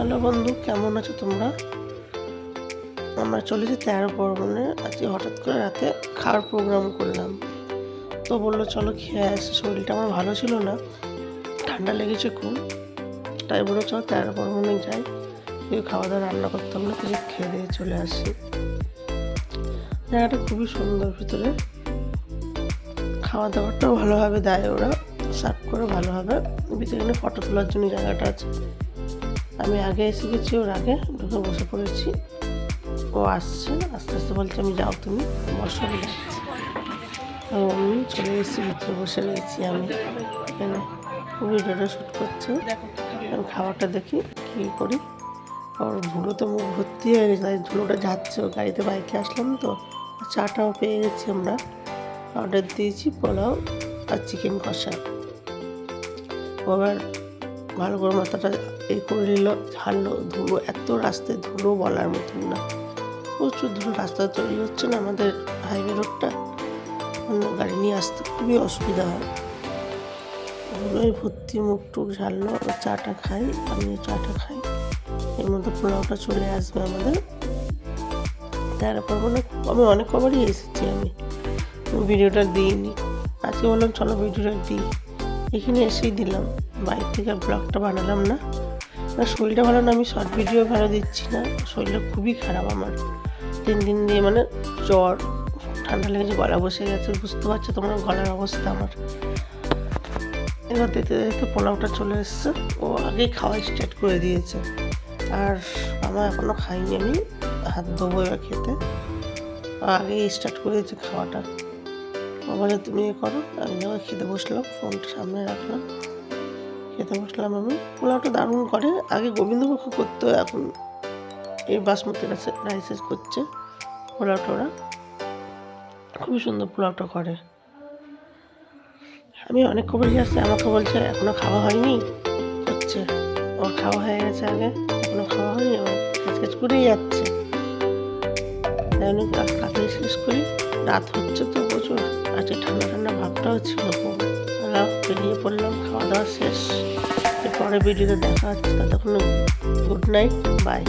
Hello বন্ধু, কেমন আছো তোমরা? আমরা চলেছি তেরো পর্বণে আজকে হঠাৎ করে রাতে খাওয়ার প্রোগ্রাম করলাম। তো বলল, চলো খেয়ে আসি। শরীরটা আমার ভালো ছিল না। ঠান্ডা লেগেছে খুব। তাই বলল, চলো তেরো পর্বণে যাই। কেউ খাওয়া দাওয়া রান্না করতে হবে না, কিছু খেয়ে দিয়ে চলে আসি। জায়গাটা খুবই সুন্দর ভিতরে। খাওয়া দাওয়াটাও ভালোভাবে দেয় ওরা। সার্ভ করে ভালোভাবে। ভিতরে ফটো তোলার জন্য জায়গাটা আছে। আমি আগে এসে গেছি ওর আগে। ঢুকে বসে পড়েছি। ও আসছে, আস্তে আস্তে বলছে, আমি যাও তুমি বসো আমি চলে এসেছি ভিতরে বসে রয়েছি আমি। এখানে ভিডিওটা শ্যুট করছে। আমি খাবারটা দেখি, কী করি। ওর ধুলো তো মুখ ভর্তি হয়ে গেছে, তাই ধুলোটা যাচ্ছে। গাড়িতে বাইকে আসলাম তো, চাটাও পেয়ে গেছি আমরা। অর্ডার দিয়েছি, পোলাও আর চিকেন কষা। আবার ভালো করে মাথাটা এই করে নিল ঝাড়লো ধুলো, এত রাস্তায় ধুলো বলার মতন না। প্রচুর ধুলো রাস্তা তৈরি হচ্ছে না আমাদের হাইওয়ে রোডটা অন্য গাড়ি নিয়ে আসতে খুবই অসুবিধা হয়। ধুলোয় ভর্তি মুখ টুক ঝাড়লো চাটা খাই আমি চাটা খাই। এর মধ্যে পোলাওটা চলে আসবে আমাদের। তারপর মানে আমি অনেক কবারই এসেছি আমি। ভিডিওটা দিইনি। আজকে বললাম, চলো ভিডিওটা দিই। এখানে এসেই দিলাম। বাইক থেকে ব্লগটা বানালাম না। শরীরটা ভালো না, আমি শর্ট ভিডিও ভালো দিচ্ছি না। শরীরটা খুবই খারাপ আমার। তিন দিন দিয়ে মানে জ্বর, ঠান্ডা লেগেছে, গলা বসে গেছে, বুঝতে পারছ তোমার গলার অবস্থা আমার। এবার দিতে দিতে পোলাওটা চলে এসছে। ও আগেই খাওয়া স্টার্ট করে দিয়েছে। আর আমার এখনও খাইনি আমি। হাত ধোবো খেতে। আগেই স্টার্ট করে দিয়েছে খাওয়াটা। বলে তুমি এ করো, আমি যখন খেতে বসলাম, ফোনটা সামনে রাখলাম। খেতে বসলাম আমি। পোলাওটা দারুণ করে। আগে গোবিন্দভোগ করতো, এখন এই বাসমতি রাইসেস করছে পোলাওটা ওরা। খুবই সুন্দর পোলাওটা করে। আমি অনেক খবরই আসছে, আমাকে বলছে এখনও খাওয়া হয়নি? করছে। ওর খাওয়া হয়ে গেছে আগে এখনও খাওয়া হয়নি আমার কাজ কাজ করেই যাচ্ছে। তাই আমি কাজে শেষ করি। রাত হচ্ছে তো প্রচুর। আজকে ঠান্ডা ঠান্ডা ভাবটাও ছিল আমরা বেরিয়ে পড়লাম, খাওয়া দাওয়া শেষ। এরপরে ভিডিওতে দেখা হচ্ছে। ততক্ষণ গুড নাইট, বাই।